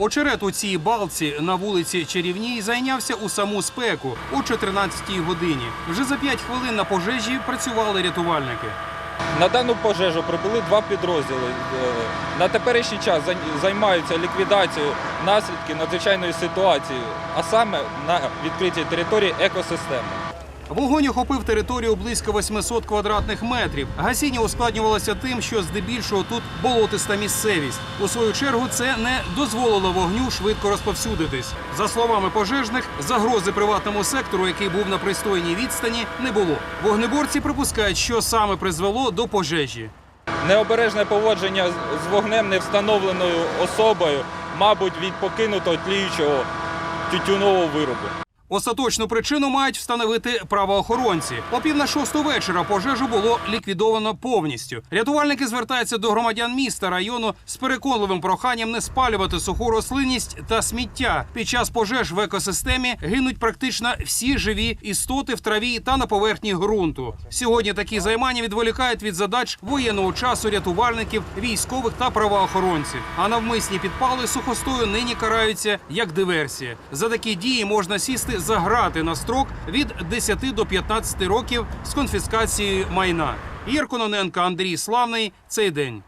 Очерет у цій балці на вулиці Чарівній зайнявся у саму спеку о 14-й годині. Вже за 5 хвилин на пожежі працювали рятувальники. На дану пожежу прибули два підрозділи. Е, На теперішній час займаються ліквідацією наслідків надзвичайної ситуації, а саме на відкритій території екосистеми. Вогонь охопив територію близько 800 квадратних метрів. Гасіння ускладнювалося тим, що здебільшого тут болотиста місцевість. У свою чергу це не дозволило вогню швидко розповсюдитись. За словами пожежних, загрози приватному сектору, який був на пристойній відстані, не було. Вогнеборці припускають, що саме призвело до пожежі. Необережне поводження з- вогнем невстановленою особою, мабуть, від покинутого тліючого тютюнового виробу. Остаточну причину мають встановити правоохоронці. О пів на шосту вечора пожежу було ліквідовано повністю. Рятувальники звертаються до громадян міста району з переконливим проханням не спалювати суху рослинність та сміття. Під час пожеж в екосистемі гинуть практично всі живі істоти в траві та на поверхні ґрунту. Сьогодні такі займання відволікають від задач воєнного часу рятувальників, військових та правоохоронців. А навмисні підпали сухостою нині караються як диверсія. За такі дії можна сісти за грати на строк від 10 до 15 років з конфіскацією майна. Ігор Кононенко, Андрій Славний. Цей день.